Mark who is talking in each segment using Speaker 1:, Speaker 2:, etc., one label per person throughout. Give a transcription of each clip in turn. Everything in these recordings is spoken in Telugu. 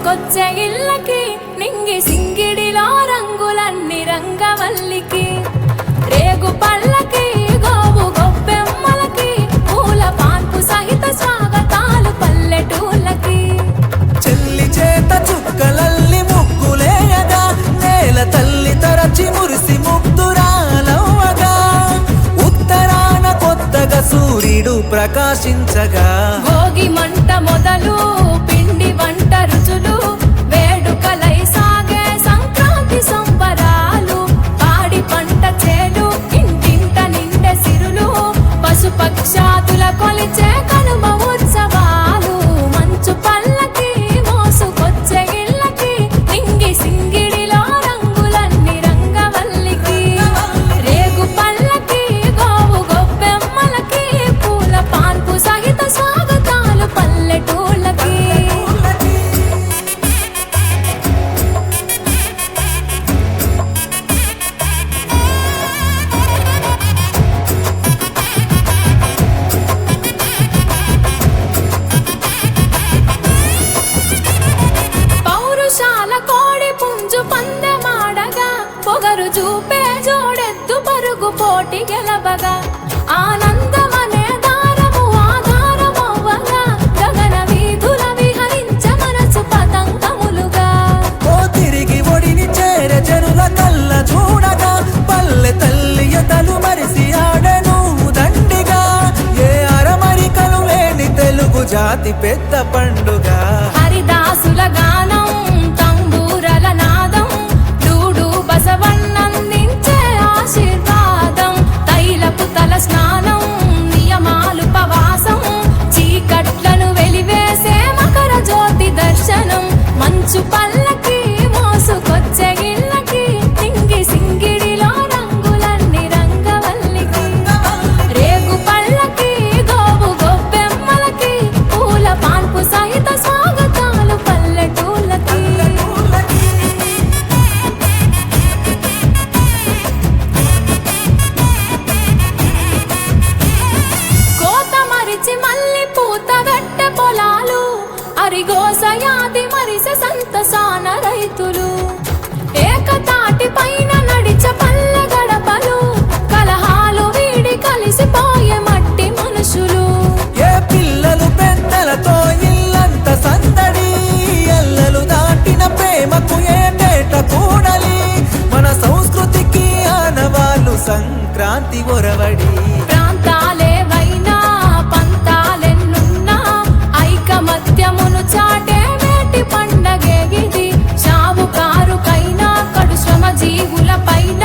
Speaker 1: మోసుకొచ్చే ఇళ్ళకి నింగి సింగిడిలో రంగులన్నీ రంగవల్లికి. రేగు పళ్ళకి గోవు గొప్పెమ్మలకి పూల పాన్పు సహిత స్వాగతాలు పల్లెటూళ్ళకి.
Speaker 2: చెల్లి చేత చుక్కలల్లి ముగ్గులేయగా నేల తల్లి తరచి మురిసి ముగ్ధురాలవ్వగా. ఉత్తరాన కొత్తగా సూర్యుడు ప్రకాశించగా
Speaker 1: ఒకటి పోటీ గెలవగా ఆనందమనే దారము ఆధారమవ్వగా గగన వీధుల విహరించ మనసు పతంగములుగా.
Speaker 2: ఓ తిరిగి ఒడిని చేర జనుల కళ్ళ చూడగా పల్లె తల్లి ఎదలు మరిసి ఆడను దండిగా. ఏ అరమరికలు లేని తెలుగు జాతి పెద్ద పండుగ. సంక్రాంతి ఒరవడి.
Speaker 1: ప్రాంతాలేవైనా పంతాలెన్నున్నా ఐకమత్యమును చాటే వేటి పండగే ఇది. షావుకారుకైనా కడు శ్రమ జీవుల పైన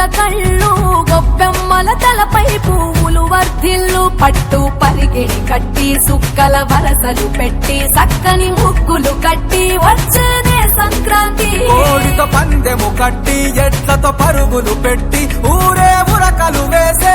Speaker 1: పూల కళ్ళు గొప్పెమ్మల తలపై పువ్వులు వర్ధిల్లు పట్టు పరిగిడి కట్టి సుక్కల వరసలు పెట్టి సక్కని ముగ్గులు కట్టి వచ్చేదే సంక్రాంతి.
Speaker 2: కోడితో పందెము కట్టి ఎట్లతో పరుగులు పెట్టి ఊరే ఉరకలు వేసే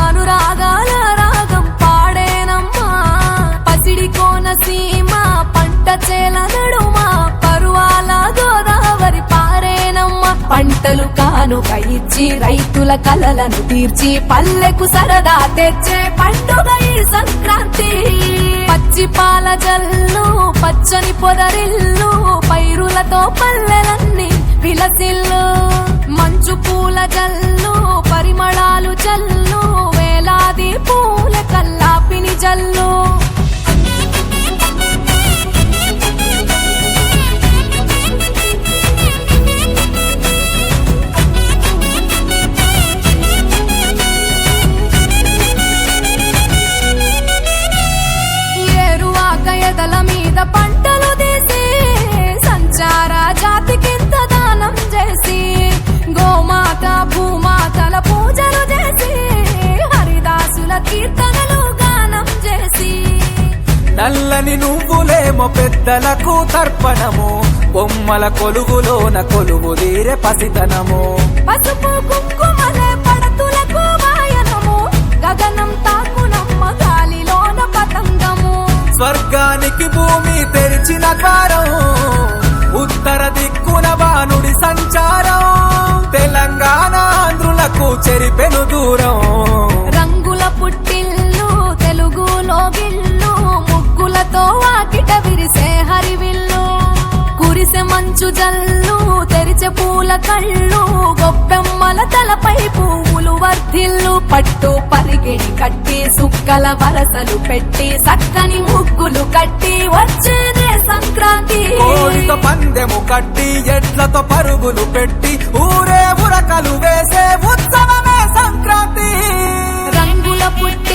Speaker 1: రాగాల రాగం పాడేనమ్మా. పసిడి కోనసీమ పంట చేల నడుమా పరువాల గోదావరి పారేనమ్మా. పంటలు కానుక ఇచ్చి రైతుల కలలను తీర్చి పల్లెకు సరదా తెచ్చే పండుగ ఈ సంక్రాంతి. పచ్చి పాల జల్లు పచ్చని పొదరిల్లు పైరులతో పల్లెలన్నీ విలసిల్లు. మంచు పూల జల్లు పరిమళాలు జల్లు వేలాది పూల కల్లాపిని జల్లు
Speaker 2: నల్లని నువ్వులేమో పెద్దలకు తర్పణము. బొమ్మల కొలువులోన కొలువు తీరే పసితనము.
Speaker 1: పసుపు కుంకుమలే పడతులకు వాయనము. గగనం తాకునమ్మ గాలిలోన పతంగము.
Speaker 2: స్వర్గానికి భూమి తెరిచిన ద్వారం. ఉత్తర దిక్కున బానుడి సంచారం. తెలంగాణ ఆంధ్రులకు చెరిపెను దూరం.
Speaker 1: రంగుల పుట్టిల్లు తెలుగులో గిల్లు. జల్లు తెరిచే పూల కళ్ళు గొప్పెమ్మల తలపై పువ్వులు వర్ధిల్లు పట్టు పరిగిడి కట్టి సుక్కల వరసలు పెట్టి సక్కని ముగ్గులు కట్టి వచ్చేదే సంక్రాంతి.
Speaker 2: కోడితో పందెము కట్టి ఎడ్లతో పరుగులు పెట్టి ఊరే ఉరకలు వేసే ఉత్సవమే సంక్రాంతి.
Speaker 1: రంగుల పుట్టిల్లు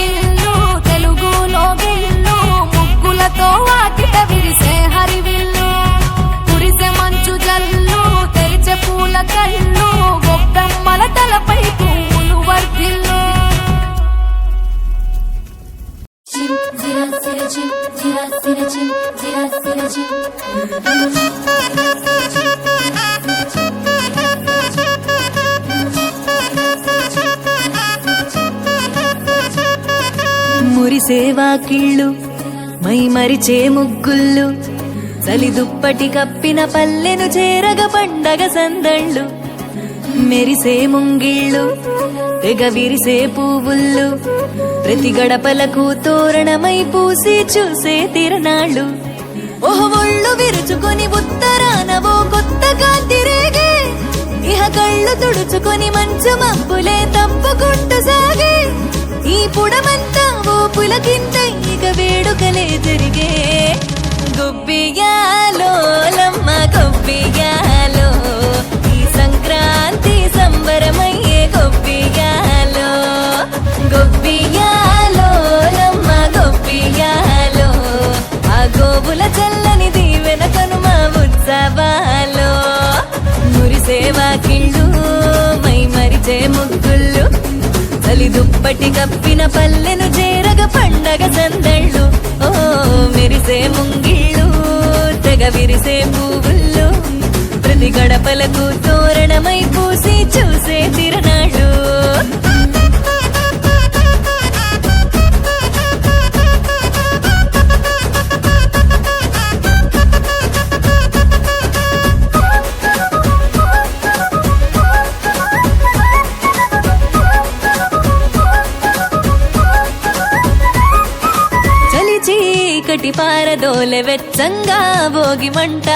Speaker 3: వాకిళ్ళు మై మరిచే ముగ్గుళ్ళు చలి దుప్పటి కప్పిన పల్లెను చేరగ పండగ సందళ్ళు మెరిసే ముంగిళ్ళు తెగ విరిసే పువ్వుళ్ళు ప్రతి గడపలకు తోరణమై పూసి చూసే తిరణాళ్ళు. ఓహ ఒళ్ళు విరుచుకొని ఉత్తరాన ఓ కొత్త కాంతి ఇహ కళ్ళు తుడుచుకొని మంచు మబ్బులే తప్పుకుంటూ సాగే ఈ పుడమంతా ఓ పులకింత ఇక వేడుకలే జరిగే గొబ్బియాలో లమ్మ గొబ్బియాలో ఈ సంక్రాంతి సంబరమయ్యే గొబ్బియాలో గొబ్బియాలో లమ్మ గొబ్బియాలో ఆ గోబుల చల్లని దీవెన కనుమ ఉత్సవాలో మురిసేవా కిళ్ళు మై మరిచే ముగ్గుళ్ళు చలి దుప్పటి కప్పిన పల్లెను చేరగ ఓ మెరిసే ముంగిళ్ళు తెగ విరిసే పువ్వుల్లో ప్రతి గడపలకు తోరణమై పూసి ఒకటి పారదోలె వెచ్చంగా భోగి మంట.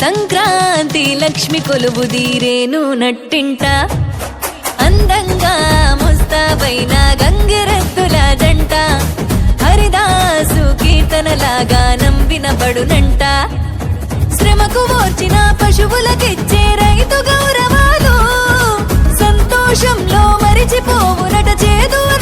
Speaker 3: సంక్రాంతి లక్ష్మి కొలువు దీరేను నట్టింట. అందంగా ముస్తాబైన గంగిరెద్దుల జంట. హరిదాసు కీర్తనలాగా నంబినబడునంట శ్రమకు ఓర్చిన పశువులకిచ్చే రైతు గౌరవాలు. సంతోషంలో మరిచిపోవునట చేదు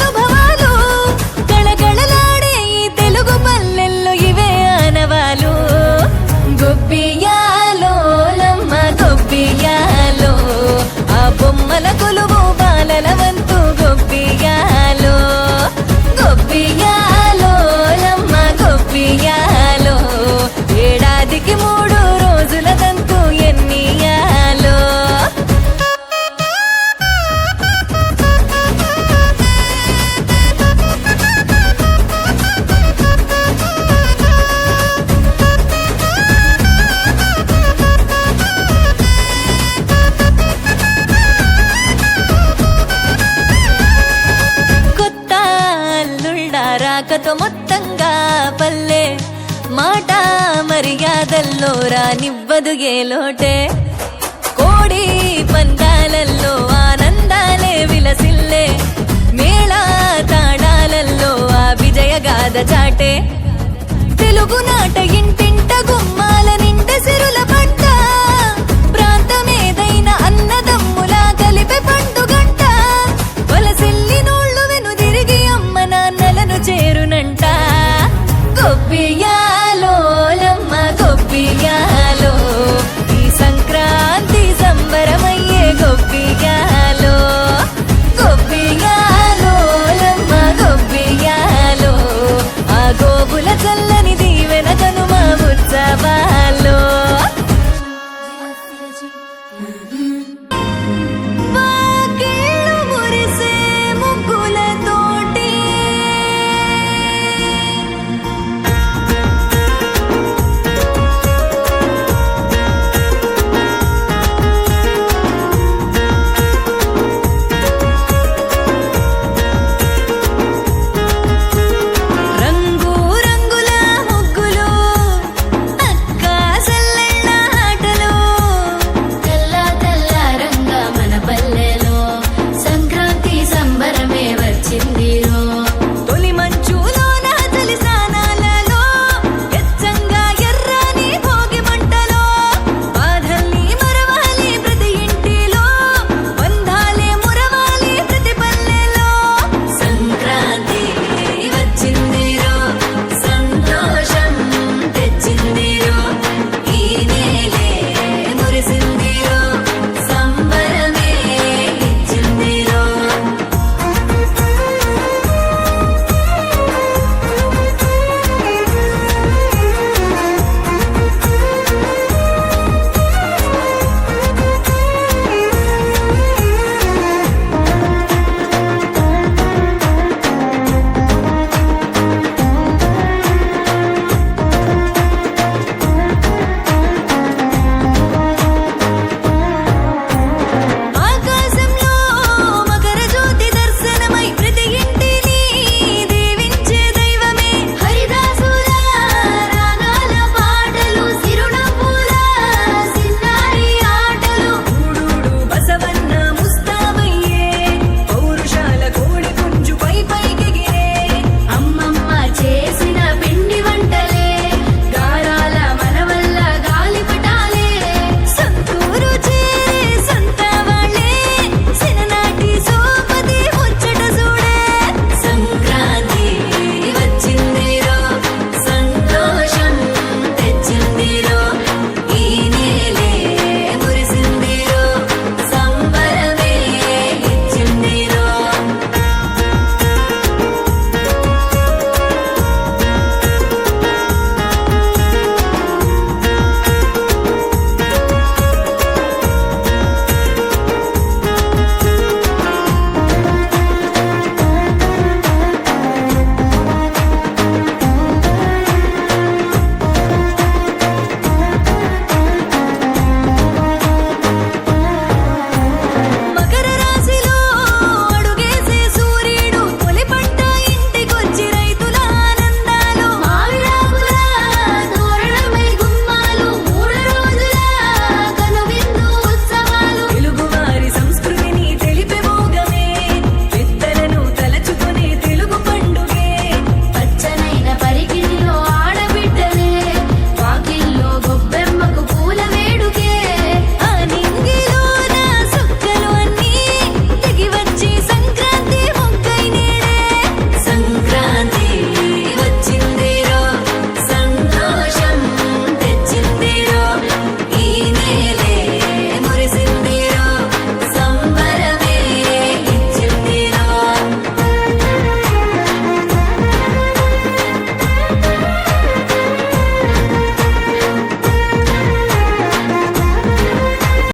Speaker 3: రానివ్వదు లోటే. కోడి పందాలల్లో ఆనందాలే విలసిల్లే. మేళ తాడాలల్లో ఆ విజయగాథ చాటే. తెలుగు నాట